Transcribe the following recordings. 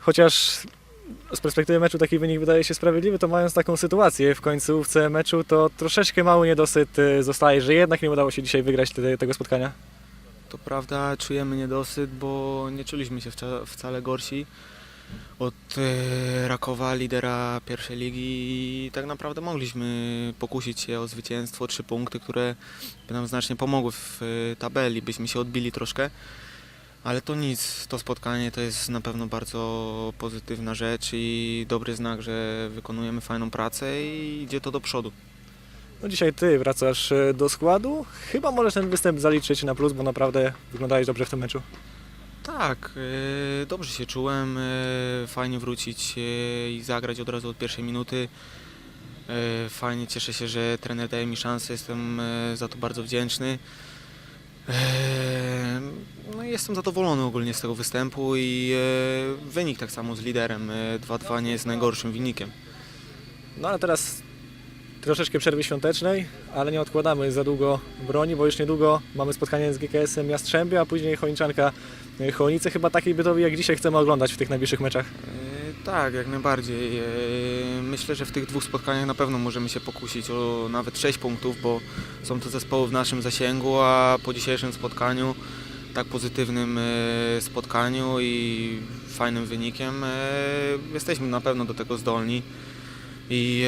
chociaż z perspektywy meczu taki wynik wydaje się sprawiedliwy, to mając taką sytuację w końcówce meczu, to troszeczkę mały niedosyt y, zostaje, że jednak nie udało się dzisiaj wygrać te, tego spotkania. To prawda, czujemy niedosyt, bo nie czuliśmy się wca- wcale gorsi od e, Rakowa, lidera pierwszej ligi i tak naprawdę mogliśmy pokusić się o zwycięstwo, trzy punkty, które by nam znacznie pomogły w e, tabeli, byśmy się odbili troszkę. Ale to nic, to spotkanie to jest na pewno bardzo pozytywna rzecz i dobry znak, że wykonujemy fajną pracę i idzie to do przodu. No dzisiaj ty wracasz y, do składu, chyba możesz ten występ zaliczyć na plus, bo naprawdę wyglądałeś dobrze w tym meczu. Tak, e, dobrze się czułem. e, Fajnie wrócić e, i zagrać od razu od pierwszej minuty. E, Fajnie, cieszę się, że trener daje mi szansę, jestem e, za to bardzo wdzięczny. E, No jestem zadowolony ogólnie z tego występu i e, wynik tak samo z liderem. e, 2-2 nie jest najgorszym wynikiem. No ale teraz troszeczkę przerwy świątecznej, ale nie odkładamy za długo broni, bo już niedługo mamy spotkanie z GKS-em Jastrzębie, a później Chojniczanka y, Chojnice. Chyba takiej bytowi jak dzisiaj chcemy oglądać w tych najbliższych meczach. Tak, jak najbardziej. E, Myślę, że w tych dwóch spotkaniach na pewno możemy się pokusić o nawet 6 punktów, bo są to zespoły w naszym zasięgu, a po dzisiejszym spotkaniu, tak pozytywnym e, spotkaniu i fajnym wynikiem, e, jesteśmy na pewno do tego zdolni i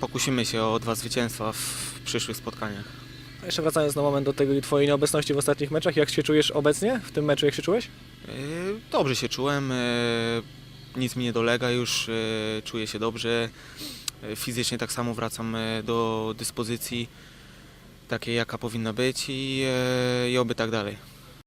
pokusimy się o dwa zwycięstwa w przyszłych spotkaniach. A Jeszcze wracając na moment do tego Twojej nieobecności w ostatnich meczach, jak się czujesz obecnie w tym meczu, jak się czułeś? Dobrze się czułem, nic mi nie dolega już, e, czuję się dobrze. E, Fizycznie tak samo wracam e, do dyspozycji takiej, jaka powinna być i, i oby tak dalej.